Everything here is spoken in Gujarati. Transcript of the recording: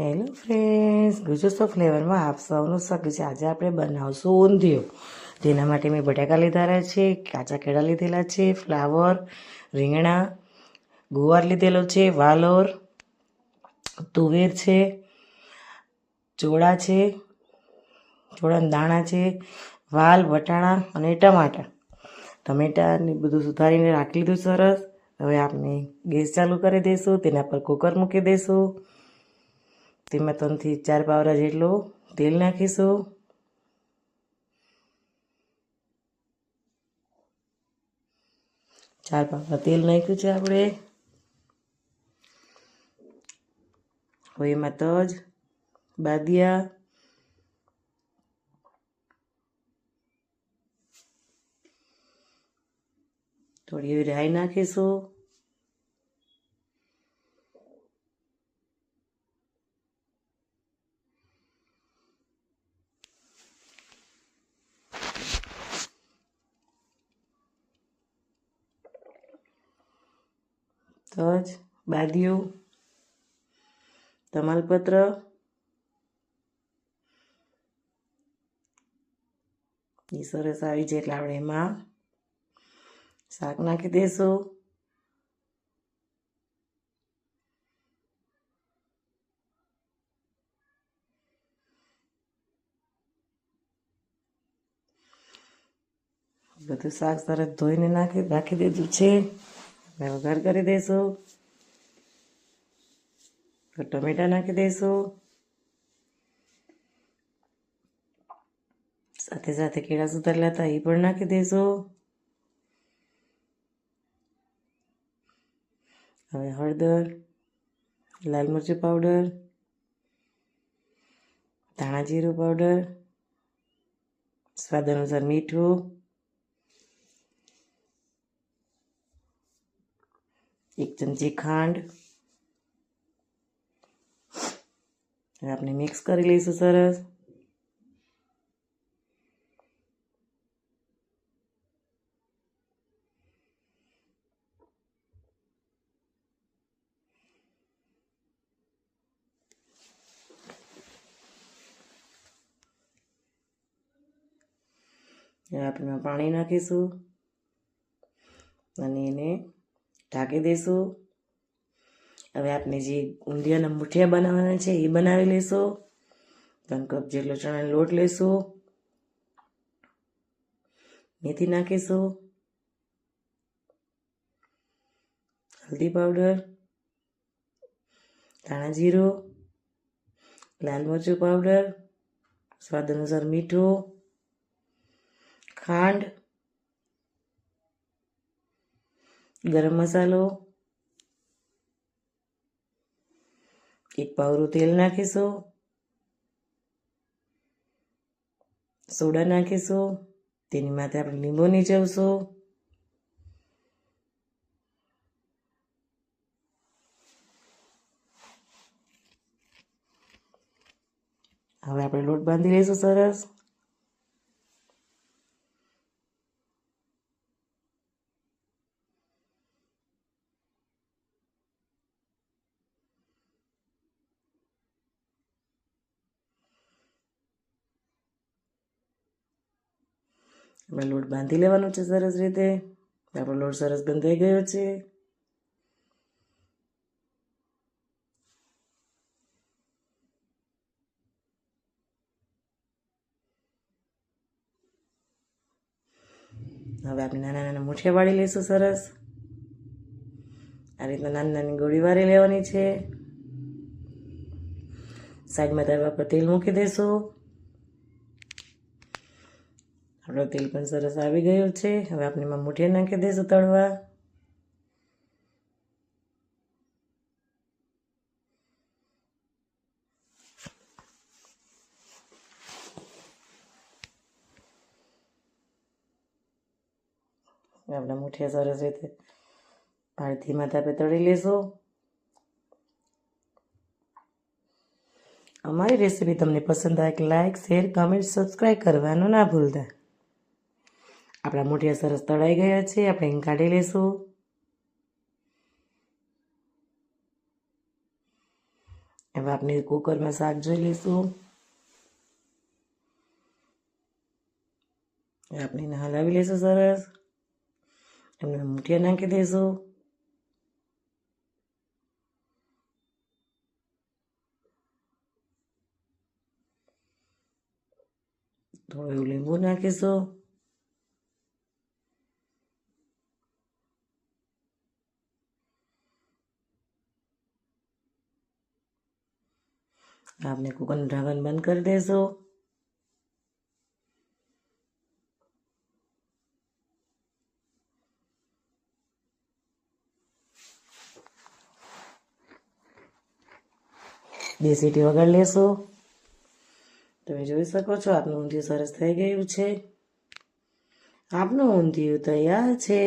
હેલો ફ્રેન્ડ્સ ગુજુસો ફ્લેવરમાં આપ સૌનું સ્વાગત છે. આજે આપણે બનાવશું ઊંધિયું. તેના માટે મેં બટાકા લીધેલા છે, કાચા કેળા લીધેલા છે, ફ્લાવર, રીંગણા, ગુવાર લીધેલો છે, વાલોર, તુવેર છે, ચોળા છે, ચોળાના દાણા છે, વાલ, વટાણા અને ટમાટા ટમેટાને બધું સુધારીને રાખી લીધું સરસ. હવે આપણે ગેસ ચાલુ કરી દઈશું. તેના પર કુકર મૂકી દઈશું. તેમાં ત્રણથી ચાર પાવરા જેટલું તેલ નાખીશું. ચાર પાવડા તેલ નાખ્યું છે આપણે. હવે એમાં તજ, બાદિયા, થોડી એવી રાઈ નાખીશું. તજ બાદિયું, તમાલપત્ર એ સરસ આવી જાય એટલે આપણે એમાં શાક નાખી દઈશું બધું શાક સરસ ધોઈને નાખી, રાખી દીધું છે. હવે વઘાર કરી દઈશું ટમેટા નાખી દઈશું સાથે સાથે કેળા સુધારેલા હતા એ પણ નાખી દઈશું હવે હળદર, લાલ મરચું પાવડર, ધાણા જીરું પાવડર, સ્વાદ અનુસાર મીઠું એક ચમચી ખાંડ હવે આપણે મિક્સ કરી લઈશું સરસ આપણે પાણી નાખીશું અને એને ઢાંકી દઈશું હવે આપણે જે ઊંધિયાના મુઠિયા બનાવવાના છે, એ બનાવી લઈશું ત્રણ કપ જેટલો ચણાનો લોટ લઈશું મેથી નાખીશું. હલ્દી પાવડર. ધાણા જીરું. લાલ મરચું પાવડર. સ્વાદ અનુસાર મીઠું. ખાંડ. ગરમ મસાલો એક પાવરું તેલ નાખીશું. સોડા નાખીશું. તેની માથે આપણે લીંબુ નીચવશું. હવે આપણે લોટ બાંધી લઈશું સરસ. આપણે લોટ બાંધી લેવાનો છે સરસ રીતે. આપણો લોટ સરસ બંધાઈ ગયો છે. હવે આપણે નાના નાના મૂઠિયા વાળી લઈશું સરસ. આ રીતના નાની નાની ગોળી વાળી લેવાની છે. સાઈડમાં તવા પર તેલ મૂકી દઈશું આપણો તેલ પણ સરસ આવી ગયું છે. હવે આપણે એમાં નાખી દઈશું તળવા. આપણા મુઠિયા સરસ રીતે પાણીથી માથા પે તળી લેશું. અમારી રેસીપી તમને પસંદ આવે લાઇક શેર કમેન્ટ સબસ્ક્રાઈબ કરવાનું ના ભૂલતા. આપણા મુઠિયા સરસ તળાઈ ગયા છે, આપણે અહીં કાઢી લઈશું હવે આપણે કુકરમાં શાક જોઈ લઈશું. આપણે એને હલાવી લઈશું સરસ. એમને મૂઠિયા નાખી દઈશું. થોડું એવું લીંબુ નાખીશું. આપણે કુકરનું ઢાંકણ બંધ કરી દેશો બે સીટી વગાડી લેશો. તમે જોઈ શકો છો, આપનું ઊંધિયું સરસ થઈ ગયું છે. આપનું ઊંધિયું તૈયાર છે.